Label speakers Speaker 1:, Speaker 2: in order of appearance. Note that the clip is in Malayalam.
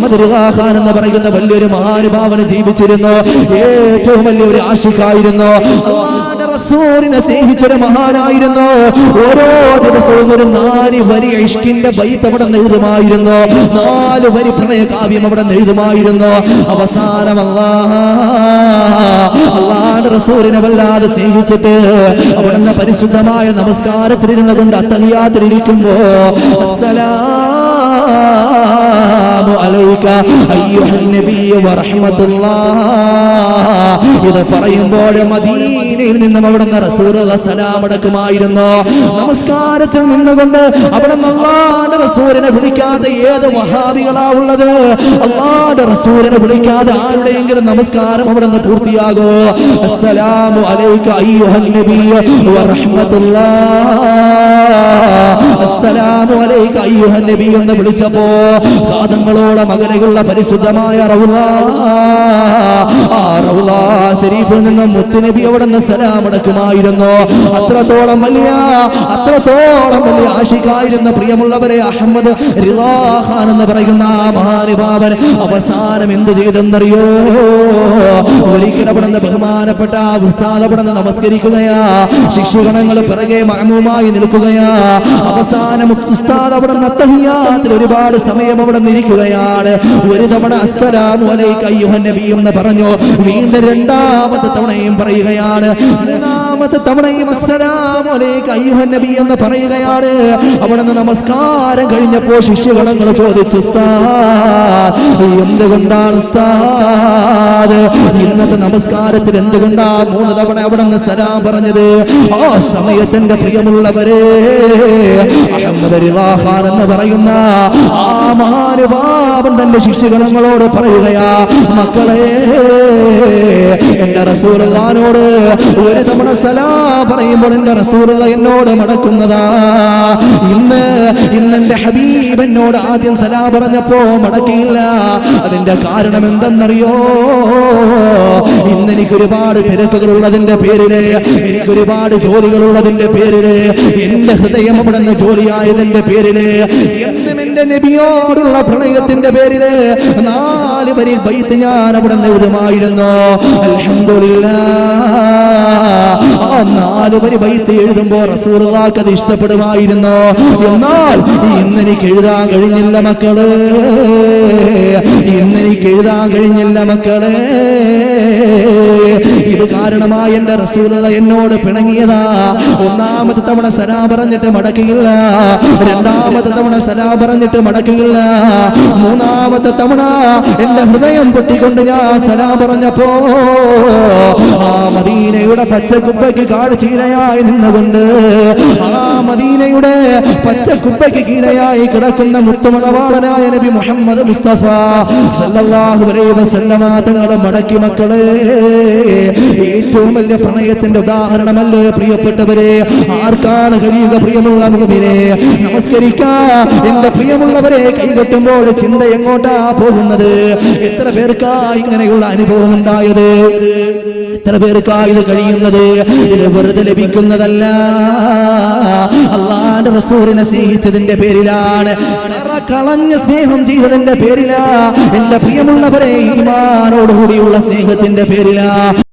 Speaker 1: മുഹമ്മദ് റിവാഖാൻ എന്ന് പറയുന്ന വലിയൊരു മഹാനുഭാവന ജീവിച്ചിരുന്നു. ഏറ്റവും വലിയൊരു അള്ളാന്റെ റസൂലിനെ സ്നേഹിച്ചൊരു മഹാനായിരുന്നു. ഓരോ ദിവസവും ഒരു നാല് വരി ഇഷ്കിന്റെ ബൈത്ത് അവിടെ എഴുതുമായിരുന്നു. നാല് വരി പ്രണയകാവ്യം അവിടെ നിന്ന് എഴുതുമായിരുന്നു. അവസാനം അള്ളാഹ് റസൂലിനെ വല്ലാതെ സ്നേഹിച്ചിട്ട് അവിടുന്ന് പരിശുദ്ധമായ നമസ്കാരത്തിലിരുന്ന കൊണ്ട് അത്തഹിയാത്തിലിരിക്കുമ്പോ അലൈക അയ്യുഹൻ നബിയ വറഹ്മത്തുള്ളാഹ്. ഇത് പറയുമ്പോൾ മദീനയിൽ നിന്നും അവിടുന്ന് റസൂലുള്ള സലാം അടക്കുമായിരുന്നു. നമസ്കാരത്തിൽ നിന്നുകൊണ്ട് അവിടെ അള്ളാന്റെ റസൂലിനെ വിളിക്കാതെ ഏത് വഹാബികളാ ഉള്ളത്? അള്ളാന്റെ റസൂലിനെ വിളിക്കാതെ ആരുടെയെങ്കിലും നമസ്കാരം അവിടെ നിന്ന് പൂർത്തിയാകോ? അസ്സലാമു അലൈക അയ്യുഹൻ നബിയ അസ്സലാമു അലൈക അയ്യുഹൻ നബി എന്ന് വിളിച്ചപ്പോ പാദങ്ങളോളം അകലെയുള്ള പരിശുദ്ധമായ റൗല ആ റൗല ശരീഫിൽ നിന്ന് മുത്തുനബി അവിടെ നിന്ന് സലാം അടക്കുമായിരുന്നു അത്രത്തോളം വലിയ അത്രത്തോളം വലിയ ആശിക്കായിരുന്ന പ്രിയമുള്ളവരെ അഹമ്മദ് റിവാഹാൻ എന്ന് പറയുന്ന മഹാനുഭാവൻ. അവസാനം എന്ത് ചെയ്തെന്നറിയോ? ഒരിക്കലപ്പെടുന്ന ബഹുമാനപ്പെട്ട ഉസ്താദപ്പെടുന്ന നമസ്കരിക്കുകയാ. ശിക്ഷുഗണങ്ങൾ പിറകെ മഹമുമായി നിൽക്കുകയാ. അവസാനം ഉസ്താദ് നിന്ന് ഒരുപാട് സമയം അവിടെ നിൽക്കുകയാണ് ഒരു തവണ അസ്സലാമു അലൈക അയ്യുഹൻ നബി എന്ന് പറഞ്ഞു. വീണ്ടും രണ്ടാമത്തെ തവണയും പറയുകയാണ്. എന്ന് പറയുകയാണ്. അവിടെ നിന്ന് നമസ്കാരം കഴിഞ്ഞപ്പോ ശിഷ്യഗണങ്ങൾ ചോദിച്ചു എന്തുകൊണ്ടാണ് ഉസ്താദ് ഇന്നത്തെ നമസ്കാരത്തിൽ എന്തുകൊണ്ടാ മൂന്ന് തവണ അവിടെ നിന്ന് സലാം പറഞ്ഞത്? ആ സമയത്തിന്റെ പ്രിയമുള്ളവരെ എന്ന് പറയുന്ന ആ മഹാനുഭാവൻ തന്റെ ശിഷ്യഗണങ്ങളോട് പറയുകയാ മക്കളെ എന്റെ റസൂലുള്ളാനോട് ഒരു തവണ സലാ പറയുമ്പോൾ എന്റെ റസൂലുള്ള എന്നോട് മടക്കുന്നതാ. ഇന്ന് ഇന്ന് എന്റെ ഹബീബ് എന്നോട് ആദ്യം സലാ പറഞ്ഞപ്പോ മടക്കിയില്ല. അതിന്റെ കാരണം എന്തെന്നറിയോ? ഇന്ന് എനിക്ക് ഒരുപാട് തിരക്കുകൾ ഉള്ളതിന്റെ പേരിൽ എനിക്ക് ഒരുപാട് ജോലികൾ ഉള്ളതിന്റെ പേരിൽ എന്റെ ഹൃദയം അവിടെ ജോലിയായതിന്റെ പേരിൽ എന്നും എന്റെ നബിയോടുള്ള പ്രണയത്തിന്റെ പേരിൽ നാല് വരി ബൈത്ത് ഞാൻ അവിടെ നിന്ന് എഴുതുമായിരുന്നു നാല് വരി ബൈത്ത് എഴുതുമ്പോ റസൂറുള്ളാക്ക് അത് ഇഷ്ടപ്പെടുമായിരുന്നു. എന്നാൽ ഇന്ന് എനിക്ക് എഴുതാൻ കഴിഞ്ഞില്ല മക്കൾ. എഴുതാൻ കഴിഞ്ഞില്ല മക്കളെ. ഇത് കാരണമായി എന്റെ റസൂലത എന്നോട് പിണങ്ങിയതാ. ഒന്നാമത്തെ തവണ സലാ പറഞ്ഞിട്ട് മടക്കിയില്ല. രണ്ടാമത്തെ തവണ സലാ പറഞ്ഞിട്ട് മടക്കിയില്ല. മൂന്നാമത്തെ തവണ എന്റെ ഹൃദയം പൊട്ടിക്കൊണ്ട് ഞാൻ സലാ പറഞ്ഞപ്പോ ആ മദീനയുടെ പച്ചക്കുപ്പയ്ക്ക് കാഴ്ചീനയായി നിന്നുകൊണ്ട് ആ മദീനയുടെ പച്ചക്കുപ്പയ്ക്ക് കീഴയായി കിടക്കുന്ന മുത്തുമണവാളനായ നബി മുഹമ്മദ് മുസ്തഫ സല്ലല്ലാഹു അലൈഹി വസല്ലമ തങ്ങളുടെ മടക്കി മക്കളെ ഏറ്റവും വലിയ പ്രണയത്തിന്റെ ഉദാഹരണമല്ലേ പ്രിയപ്പെട്ടവരെ? ആർക്കാണ് കഴിയുക പ്രിയമുള്ള മുഖമിനെ നമസ്കരിക്കാ. എന്റെ പ്രിയമുള്ളവരെ കൈകൊട്ടുമ്പോൾ ചിന്ത എങ്ങോട്ടാ പോകുന്നത്? എത്ര പേർക്കാ ഇങ്ങനെയുള്ള അനുഭവം ഉണ്ടായത്? എത്ര പേർക്കാ ഇത് കഴിയുന്നത്? ഇത് വെറുതെ ലഭിക്കുന്നതല്ല. അള്ളാന്റെ റസൂറിനെ സ്നേഹിച്ചതിന്റെ പേരിലാണ് കളഞ്ഞ സ്നേഹം ചെയ്തതിന്റെ പേരിലാ എന്റെ പ്രിയമുള്ളവരെ ഈമാനോടുകൂടിയുള്ള സ്നേഹത്തിന്റെ പേരിലാ.